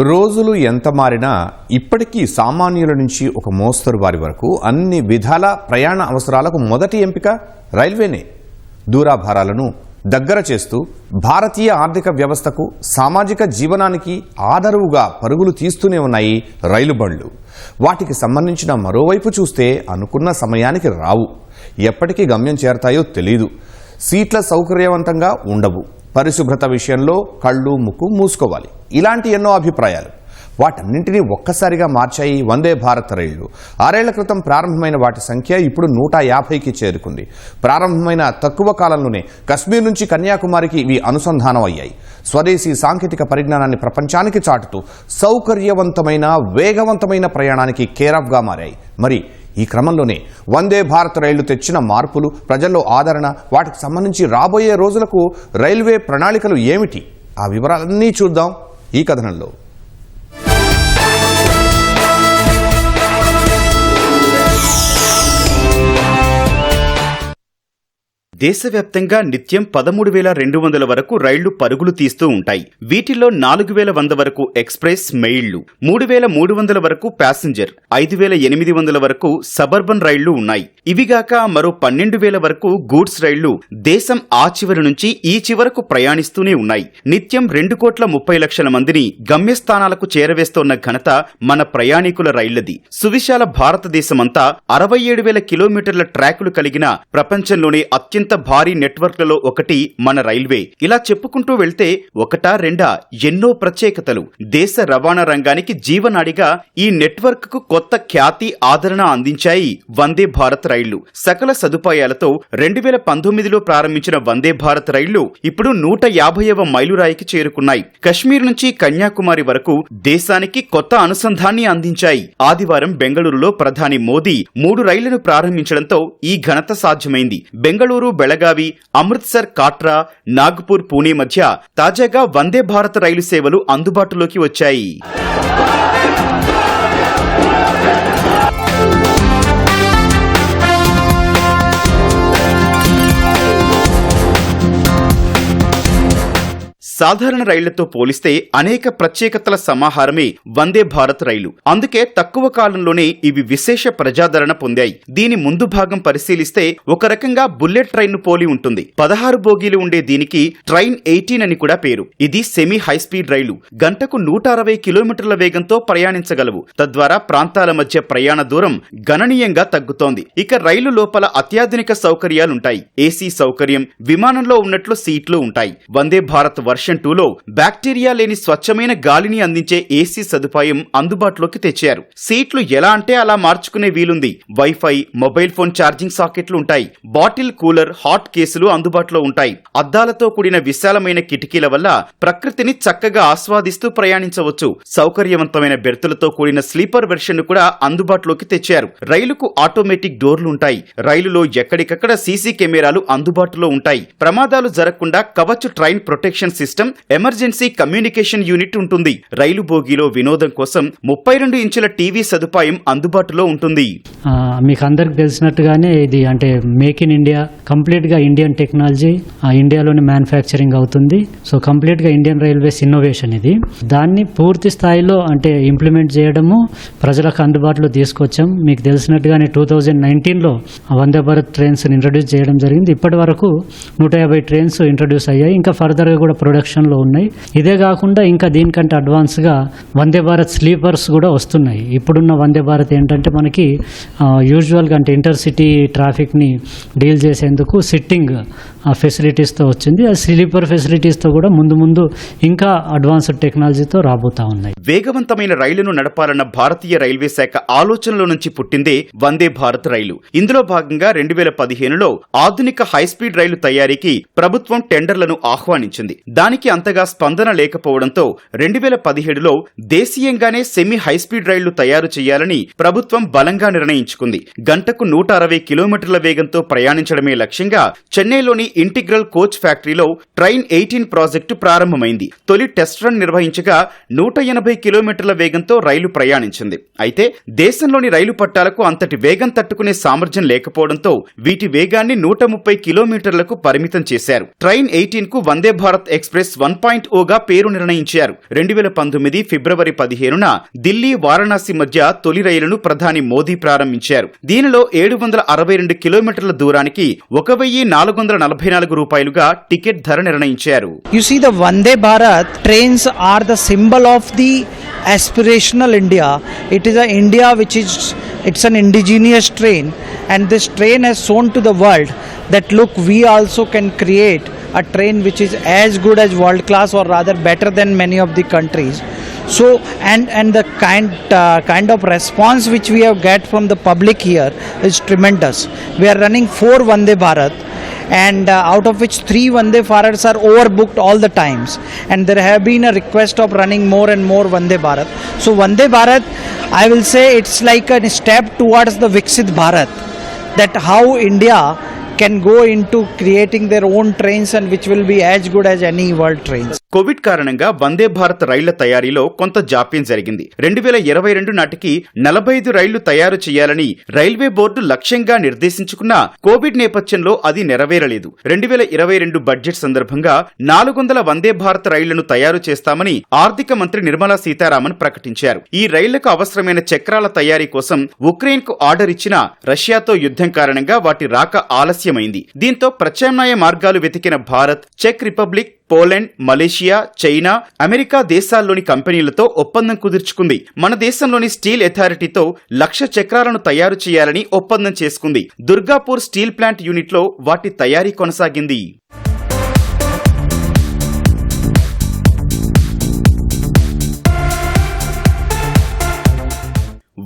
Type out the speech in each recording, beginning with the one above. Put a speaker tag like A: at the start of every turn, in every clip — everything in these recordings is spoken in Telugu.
A: రోజులు ఎంత మారినా ఇప్పటికీ సామాన్యుల నుంచి ఒక మోస్తరు వారి వరకు అన్ని విధాల ప్రయాణ అవసరాలకు మొదటి ఎంపిక రైల్వేనే. దూరాభారాలను దగ్గర చేస్తూ భారతీయ ఆర్థిక వ్యవస్థకు సామాజిక జీవనానికి ఆదరువుగా పరుగులు తీస్తూనే ఉన్నాయి రైలు బండ్లు. వాటికి సంబంధించిన మరోవైపు చూస్తే అనుకున్న సమయానికి రావు. ఎప్పటికీ గమ్యం చేరతాయో తెలీదు. సీట్ల సౌకర్యవంతంగా ఉండవు. పరిశుభ్రత విషయంలో కళ్ళు ముక్కు మూసుకోవాలి. ఇలాంటి ఎన్నో అభిప్రాయాలు. వాటన్నింటినీ ఒక్కసారిగా మార్చాయి వందే భారత్ రైళ్ళు. ఆరేళ్ళ క్రితం ప్రారంభమైన వాటి సంఖ్య ఇప్పుడు నూట యాభైకి చేరుకుంది. ప్రారంభమైన తక్కువ కాలంలోనే కశ్మీర్ నుంచి కన్యాకుమారికి ఇవి అనుసంధానం అయ్యాయి. స్వదేశీ సాంకేతిక పరిజ్ఞానాన్ని ప్రపంచానికి చాటుతూ సౌకర్యవంతమైన వేగవంతమైన ప్రయాణానికి కేరాఫ్గా మారాయి. మరి ఈ క్రమంలోనే వందే భారత్ రైళ్ళు తెచ్చిన మార్పులు ప్రజల్లో ఆదరణ వాటికి సంబంధించి రాబోయే రోజులకు రైల్వే ప్రణాళికలు ఏమిటి? ఆ వివరాలన్నీ చూద్దాం ఈ కథనంలో.
B: దేశవ్యాప్తంగా నిత్యం పదమూడు వేల రెండు వందల వరకు రైళ్ళు పరుగులు తీస్తూ ఉంటాయి. వీటిల్లో నాలుగు వేల వంద వరకు ఎక్స్ప్రెస్ మెయిళ్ళు మూడు వేల మూడు వందల వరకు ప్యాసింజర్ ఐదు వేల ఎనిమిది వందల వరకు సబర్బన్ రైళ్ళు ఉన్నాయి. ఇవిగాక మరో పన్నెండు వేల వరకు గూడ్స్ రైళ్ళు దేశం ఆ చివరి నుంచి ఈ చివరకు ప్రయాణిస్తూనే ఉన్నాయి. నిత్యం రెండు కోట్ల ముప్పై లక్షల మందిని గమ్యస్థానాలకు చేరవేస్తోన్న ఘనత మన ప్రయాణికుల రైళ్ళది. సువిశాల భారతదేశమంతా అరవై ఏడు వేల కిలోమీటర్ల ట్రాకులు కలిగిన ప్రపంచంలోనే అత్యంత భారీ నెట్వర్క్లలో ఒకటి మన రైల్వే. ఇలా చెప్పుకుంటూ వెళ్తే ఒకటా రెండా ఎన్నో ప్రత్యేకతలు. దేశ రవాణా రంగానికి జీవనాడిగా ఈ నెట్వర్క్కు కొత్త ఖ్యాతి ఆదరణ అందించాయి వందే భారత్ రైళ్ళు. సకల సదుపాయాలతో రెండు వేల పంతొమ్మిదిలో ప్రారంభించిన వందే భారత్ రైళ్ళు ఇప్పుడు నూట యాభైవ మైలురాయికి చేరుకున్నాయి. కశ్మీర్ నుంచి కన్యాకుమారి వరకు దేశానికి కొత్త అనుసంధాన్ని అందించాయి. ఆదివారం బెంగళూరులో ప్రధాని మోదీ మూడు రైళ్ళను ప్రారంభించడంతో ఈ ఘనత సాధ్యమైంది. బెంగళూరు బెళగావి అమృత్సర్ కాట్రా నాగ్పూర్ పూణే మధ్య తాజాగా వందే భారత్ రైలు సేవలు అందుబాటులోకి వచ్చాయి. సాధారణ రైళ్ళతో పోలిస్తే అనేక ప్రత్యేకతల సమాహారమే వందే భారత్ రైలు. అందుకే తక్కువ కాలంలోనే ఇవి విశేష ప్రజాదరణ పొందాయి. దీని ముందు భాగం పరిశీలిస్తే ఒక రకంగా బుల్లెట్ ట్రైన్ను పోలి ఉంటుంది. పదహారు బోగీలు ఉండే దీనికి ట్రైన్ ఎయిటీన్ అని కూడా పేరు. ఇది సెమీ హై స్పీడ్ రైలు. గంటకు నూట అరవై కిలోమీటర్ల వేగంతో ప్రయాణించగలవు. తద్వారా ప్రాంతాల మధ్య ప్రయాణ దూరం గణనీయంగా తగ్గుతోంది. ఇక రైలు లోపల అత్యాధునిక సౌకర్యాలుంటాయి. ఏసీ సౌకర్యం విమానంలో ఉన్నట్లు సీట్లు ఉంటాయి. వందే భారత్ వర్షన్ టూలో బ్యాక్టీరియా లేని స్వచ్ఛమైన గాలిని అందించే ఏసీ సదుపాయం అందుబాటులోకి తెచ్చారు. సీట్లు ఎలా అంటే అలా మార్చుకునే వీలుంది. వైఫై మొబైల్ ఫోన్ ఛార్జింగ్ సాకెట్లు ఉంటాయి. బాటిల్ కూలర్ హాట్ కేసులు అందుబాటులో ఉంటాయి. అద్దాలతో కూడిన విశాలమైన కిటికీల వల్ల ప్రకృతిని చక్కగా ఆస్వాదిస్తూ ప్రయాణించవచ్చు. సౌకర్యవంతమైన బెర్తులతో కూడిన స్లీపర్ వెర్షన్ కూడా అందుబాటులోకి తెచ్చారు. రైలుకు ఆటోమేటిక్ డోర్లు ఉంటాయి. రైలులో ఎక్కడికక్కడ సీసీ కెమెరాలు అందుబాటులో ఉంటాయి. ప్రమాదాలు జరగకుండా Kavach train protection system emergency communication unit ఉంటుంది. రైలు బోగిలో వినోదం కోసం ముప్పై రెండు ఇంచుల టీవీ సదుపాయం అందుబాటులో ఉంటుంది.
C: మీకు అందరికి తెలిసినట్టుగానే ఇది అంటే మేక్ ఇన్ ఇండియా కంప్లీట్గా ఇండియన్ టెక్నాలజీ ఆ, ఇండియాలోనే మ్యానుఫ్యాక్చరింగ్ అవుతుంది. సో కంప్లీట్గా ఇండియన్ రైల్వేస్ ఇన్నోవేషన్ ఇది. దాన్ని పూర్తి స్థాయిలో అంటే ఇంప్లిమెంట్ చేయడము ప్రజలకు అందుబాటులో తీసుకొచ్చాం. మీకు తెలిసినట్టుగానే టూ థౌజండ్ నైన్టీన్లో వందే భారత్ ట్రైన్స్ ఇంట్రడ్యూస్ చేయడం జరిగింది. ఇప్పటి వరకు నూట యాభై ట్రైన్స్ ఇంట్రడ్యూస్ అయ్యాయి. ఇంకా ఫర్దర్గా కూడా ప్రొడక్షన్లో ఉన్నాయి. ఇదే కాకుండా ఇంకా దీనికంటే అడ్వాన్స్గా వందే భారత్ స్లీపర్స్ కూడా వస్తున్నాయి. ఇప్పుడున్న వందే భారత్ ఏంటంటే మనకి యూజువల్గా అంటే ఇంటర్సిటీ ట్రాఫిక్ని డీల్ చేసేందుకు సిట్టింగ్ ఫెసిలిటీస్తో వచ్చింది. ఆ స్లీపర్ ఫెసిలిటీస్తో కూడా ముందు ముందు ఇంకా అడ్వాన్స్డ్ టెక్నాలజీతో రాబోతా ఉన్నాయి.
B: వేగవంతమైన రైలును నడపాలన్న భారతీయ రైల్వే శాఖ ఆలోచనలో నుంచి పుట్టిందే వందే భారత్ రైలు. ఇందులో భాగంగా రెండు వేల పదిహేనులో ఆధునిక హైస్పీడ్ రైలు తయారీకి ప్రభుత్వం టెండర్లను ఆహ్వానించింది. దానికి అంతగా స్పందన లేకపోవడంతో రెండు వేల పదిహేడులో దేశీయంగానే సెమీ హైస్పీడ్ రైళ్ళు తయారు చేయాలని ప్రభుత్వం బలంగా నిర్ణయించుకుంది. గంటకు నూట అరవై కిలోమీటర్ల వేగంతో ప్రయాణించడమే లక్ష్యంగా చెన్నైలోని ఇంటిగ్రల్ కోచ్ ఫ్యాక్టరీలో ట్రైన్ ఎయిటీన్ ప్రాజెక్టు ప్రారంభమైంది. తొలి టెస్ట్ రన్ నిర్వహించగా నూట ఎనభై కిలోమీటర్ల వేగంతో రైలు ప్రయాణించింది. అయితే దేశంలోని రైలు పట్టాలకు అంతటి వేగం తట్టుకునే సామర్థ్యం లేకపోవడంతో వీటి వేగాన్ని నూట ముప్పై కిలోమీటర్లకు పరిమితం చేశారు. Train ఎయిటీన్కు Vande Bharat express one point ఓగా పేరు నిర్ణయించారు. రెండు వేల పంతొమ్మిది ఫిబ్రవరి పదిహేనున ఢిల్లీ వారణాసి మధ్య తొలి రైలును ప్రధాని మోదీ ప్రారంభించారు. దీనిలో ఏడు వందల అరవై రెండు కిలోమీటర్ల దూరానికి ఒక వెయ్యి నాలుగు వందల నలభై నాలుగు రూపాయలుగా టికెట్ ధర నిర్ణయించారు
D: You see, the Vande Bharat trains are the symbol of the aspirational India. It is a India which is it's an indigenous train, and this train has shown to the world that look, we also can create a train which is as good as world class, or rather better than many of the countries. So, and and the kind uh, kind of response which we have get from the public here is tremendous. We are running four Vande Bharat and uh, out of which three Vande Bharats are overbooked all the times. And there have been a request of running more and more Vande Bharat. So Vande Bharat, I will say it's like a step towards the Viksit Bharat. That how India can go into creating their own trains and which will be as good as any world trains.
B: Covid కారణంగా వందే భారత్ రైళ్ళ తయారీలో కొంత జాప్యం జరిగింది. రెండు వేల ఇరవై రెండు నాటికి నలభై ఐదు రైళ్ళు తయారు చేయాలని రైల్వే బోర్డు లక్ష్యంగా నిర్దేశించుకున్న కోవిడ్ నేపథ్యంలో అది నెరవేరలేదు. రెండు వేల ఇరవై రెండు బడ్జెట్ సందర్భంగా నాలుగు వందల వందే భారత్ రైళ్ళను తయారు చేస్తామని ఆర్థిక మంత్రి నిర్మలా సీతారామన్ ప్రకటించారు. ఈ రైళ్ళకు అవసరమైన చక్రాల తయారీ కోసం ఉక్రెయిన్కు ఆర్డర్ ఇచ్చిన రష్యాతో యుద్ధం కారణంగా వాటి రాక ఆలస్యమైంది. దీంతో ప్రత్యామ్నాయ మార్గాలు వెతికిన Bharat check Republic Poland Malaysia China America దేశాల్లోని కంపెనీలతో ఒప్పందం కుదుర్చుకుంది. మన దేశంలోని స్టీల్ అథారిటీతో లక్ష చక్రాలను తయారు చేయాలని ఒప్పందం చేసుకుంది. దుర్గాపూర్ స్టీల్ ప్లాంట్ యూనిట్లో వాటి తయారీ కొనసాగింది.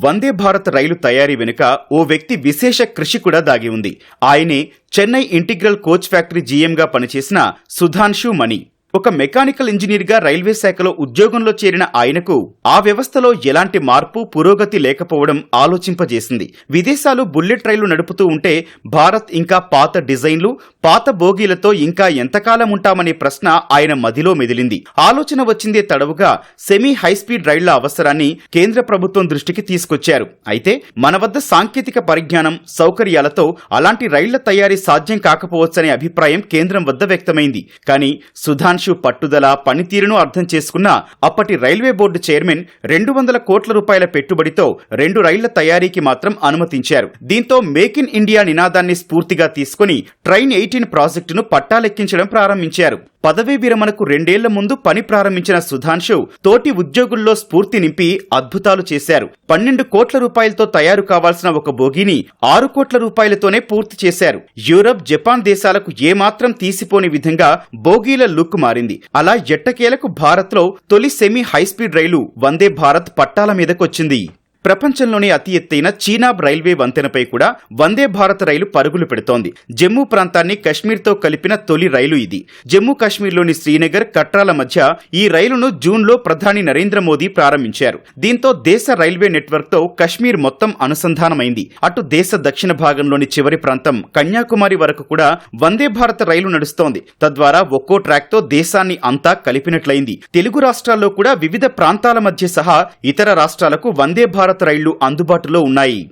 B: వందే భారత్ రైలు తయారీ వెనుక ఓ వ్యక్తి విశేష కృషి కూడా దాగి ఉంది. ఆయనే చెన్నై ఇంటిగ్రల్ కోచ్ ఫ్యాక్టరీ జీఎంగా పనిచేసిన సుధాన్షు మణి. ఒక మెకానికల్ ఇంజనీర్గా రైల్వే శాఖలో ఉద్యోగంలో చేరిన ఆయనకు ఆ వ్యవస్థలో ఎలాంటి మార్పు పురోగతి లేకపోవడం ఆలోచింపజేసింది. విదేశాలు బుల్లెట్ రైళ్ళు నడుపుతూ ఉంటే భారత్ ఇంకా పాత డిజైన్లు పాత బోగీలతో ఇంకా ఎంతకాలం ఉంటామనే ప్రశ్న ఆయన మదిలో మెదిలింది. ఆలోచన వచ్చిందే తడవుగా సెమీ హైస్పీడ్ రైళ్ళ అవసరాన్ని కేంద్ర ప్రభుత్వం దృష్టికి తీసుకొచ్చారు. అయితే మన వద్ద సాంకేతిక పరిజ్ఞానం సౌకర్యాలతో అలాంటి రైళ్ళ తయారీ సాధ్యం కాకపోవచ్చనే అభిప్రాయం కేంద్రం వద్ద వ్యక్తమైంది. కానీ సుధాన్ సుధాంశు పట్టుదల పనితీరును అర్థం చేసుకున్న అప్పటి రైల్వే బోర్డు చైర్మన్ రెండు వందల కోట్ల రూపాయల పెట్టుబడితో రెండు రైళ్ళ తయారీకి మాత్రం అనుమతించారు. దీంతో మేక్ ఇన్ ఇండియా నినాదాన్ని స్ఫూర్తిగా తీసుకుని ట్రైన్ ఎయిటీన్ ప్రాజెక్టును పట్టాలెక్కించడం ప్రారంభించారు. పదవీ విరమణకు రెండేళ్ళ ముందు పని ప్రారంభించిన సుధాంశు తోటి ఉద్యోగుల్లో స్ఫూర్తి నింపి అద్భుతాలు చేశారు. పన్నెండు కోట్ల రూపాయలతో తయారు కావాల్సిన ఒక బోగిని ఆరు కోట్ల రూపాయలతోనే పూర్తి చేశారు. యూరప్ జపాన్ దేశాలకు ఏమాత్రం తీసిపోని విధంగా బోగీల లుక్ మారింది. అలా ఎట్టకేలకు భారత్లో తొలి semi high speed rail Vande Bharat పట్టాల మీదకొచ్చింది. ప్రపంచంలోని అతి ఎత్తైన చీనాబ్ రైల్వే వంతెనపై కూడా వందే భారత్ రైలు పరుగులు పెడుతోంది. జమ్మూ ప్రాంతాన్ని కశ్మీర్తో కలిపిన తొలి రైలు ఇది. జమ్మూ కాశ్మీర్లోని శ్రీనగర్ కట్రాల మధ్య ఈ రైలును జూన్లో ప్రధాని నరేంద్ర మోదీ ప్రారంభించారు. దీంతో దేశ రైల్వే నెట్వర్క్తో కశ్మీర్ మొత్తం అనుసంధానమైంది. అటు దేశ దక్షిణ భాగంలోని చివరి ప్రాంతం కన్యాకుమారి వరకు కూడా వందే భారత్ రైలు నడుస్తోంది. తద్వారా ఒక్కో ట్రాక్తో దేశాన్ని అంతా కలిపినట్లయింది. తెలుగు రాష్ట్రాల్లో కూడా వివిధ ప్రాంతాల మధ్య సహా ఇతర రాష్ట్రాలకు వందే భారత్ రైళ్ళు అందుబాటులో ఉన్నాయి.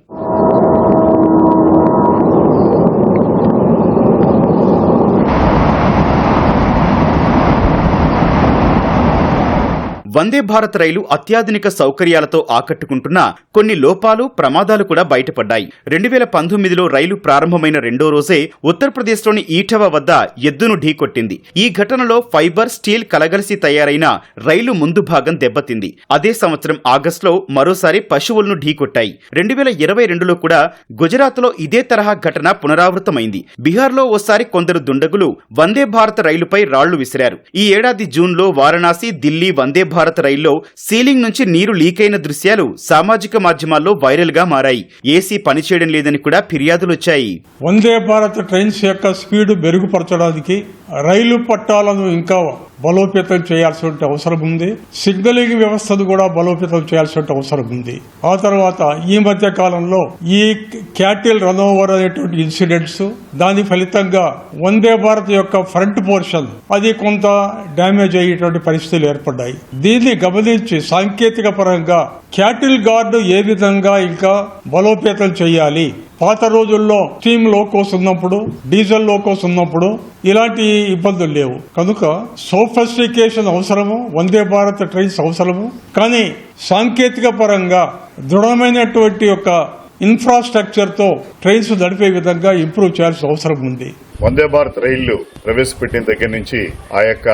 B: వందే భారత్ రైలు అత్యాధునిక సౌకర్యాలతో ఆకట్టుకుంటున్న కొన్ని లోపాలు ప్రమాదాలు కూడా బయటపడ్డాయి. రెండు వేల పంతొమ్మిదిలో రైలు ప్రారంభమైన రెండో రోజే ఉత్తరప్రదేశ్లోని ఈటవ వద్ద ఎద్దును ఢీకొట్టింది. ఈ ఘటనలో ఫైబర్ స్టీల్ కలగలిసి తయారైన రైలు ముందు భాగం దెబ్బతింది. అదే సంవత్సరం ఆగస్టులో మరోసారి పశువులను ఢీకొట్టాయి. రెండు వేల ఇరవై రెండులో కూడా గుజరాత్లో ఇదే తరహా ఘటన పునరావృతమైంది. బీహార్లో ఓసారి కొందరు దుండగులు వందే భారత్ రైలుపై రాళ్ళు విసిరారు. ఈ ఏడాది జూన్లో వారణాసి ఢిల్లీ వందే భారత్ భారత్ రైల్లో సీలింగ్ నుంచి నీరు లీక్ అయిన దృశ్యాలు సామాజిక మాధ్యమాల్లో వైరల్గా మారాయి. ఏసీ పనిచేయడం లేదని కూడా ఫిర్యాదులు వచ్చాయి
E: వందే భారత్ ట్రైన్స్ యొక్క స్పీడ్ మెరుగుపరచడానికి రైలు పట్టాలను ఇంకా బలోపేతం చేయాల్సిన అవసరం ఉంది. సిగ్నలింగ్ వ్యవస్థను కూడా బలోపేతం చేయాల్సిన అవసరం ఉంది. ఆ తర్వాత ఈ మధ్య కాలంలో ఈ క్యాటిల్ రన్ ఓవర్ అనేటువంటి ఇన్సిడెంట్స్ దాని ఫలితంగా వందే భారత్ యొక్క ఫ్రంట్ పోర్షన్ అది కొంత డ్యామేజ్ అయ్యేటువంటి పరిస్థితులు ఏర్పడ్డాయి. దీన్ని గమనించి సాంకేతిక పరంగా క్యాటిల్ గార్డు ఏ విధంగా ఇంకా బలోపేతం చేయాలి? పాత రోజుల్లో స్టీమ్ లోకోస్ ఉన్నప్పుడు డీజిల్ లోకోస్ ఉన్నప్పుడు ఇలాంటి ఇబ్బందులు లేవు. కనుక సోఫస్టికేషన్ అవసరము వందే భారత్ ట్రైన్స్ అవసరము. కానీ సాంకేతిక పరంగా దృఢమైనటువంటి ఒక ఇన్ఫ్రాస్ట్రక్చర్తో ట్రైన్స్ నడిపే విధంగా ఇంప్రూవ్ చేయాల్సిన అవసరం ఉంది.
F: వందే భారత్ రైళ్ళు ప్రవేశపెట్టిన దగ్గర నుంచి ఆ యొక్క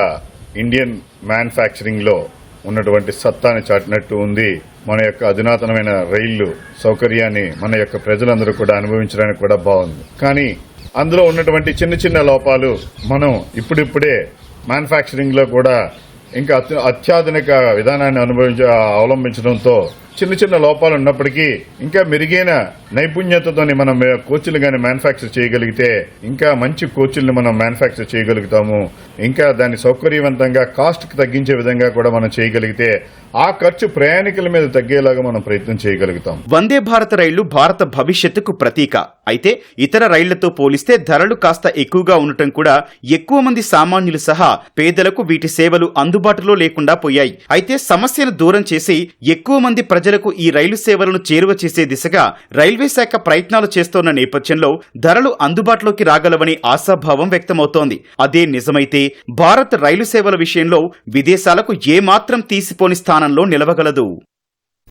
F: ఇండియన్ మ్యానుఫ్యాక్చరింగ్లో ఉన్నటువంటి సత్తాని చాటినట్టు ఉంది. మన యొక్క అధునాతనమైన రైళ్ళు సౌకర్యాన్ని మన యొక్క ప్రజలందరూ కూడా అనుభవించడానికి కూడా బాగుంది. కానీ అందులో ఉన్నటువంటి చిన్న చిన్న లోపాలు మనం ఇప్పుడిప్పుడే మ్యానుఫ్యాక్చరింగ్లో కూడా ఇంకా అత్యు- అత్యాధునిక విధానాన్ని అనుభవించ అవలంబించడంతో చిన్న చిన్న లోపాలు ఉన్నప్పటికీ ఇంకా మెరుగైన నైపుణ్యతతోని మనం కోచ్లు గాని మ్యానుఫ్యాక్చర్ చేయగలిగితే ఇంకా మంచి కోచ్ల్ని మనం మ్యానుఫ్యాక్చర్ చేయగలుగుతాము. ఇంకా దాన్ని సౌకర్యవంతంగా కాస్ట్ తగ్గించే విధంగా కూడా మనం చేయగలిగితే ఆ ఖర్చు ప్రయాణికుల మీద తగ్గేలాగా మనం ప్రయత్నం చేయగలుగుతాం.
B: వందే భారత్ రైళ్ళు భారత భవిష్యత్తుకు ప్రతీక. అయితే ఇతర రైళ్ళతో పోలిస్తే ధరలు కాస్త ఎక్కువగా ఉండటం కూడా ఎక్కువ మంది సామాన్యులు సహా పేదలకు వీటి సేవలు అందుబాటులో లేకుండా పోయాయి. అయితే సమస్యను దూరం చేసి ఎక్కువ మంది ప్రజలకు ఈ రైలు సేవలను చేరువ చేసే దిశగా రైల్వే శాఖ ప్రయత్నాలు చేస్తోన్న నేపథ్యంలో ధరలు అందుబాటులోకి రాగలవని ఆశాభావం వ్యక్తమవుతోంది. అదే నిజమైతే భారత్ రైలు సేవల విషయంలో విదేశాలకు ఏమాత్రం తీసిపోని స్థానంలో నిలవగలదు.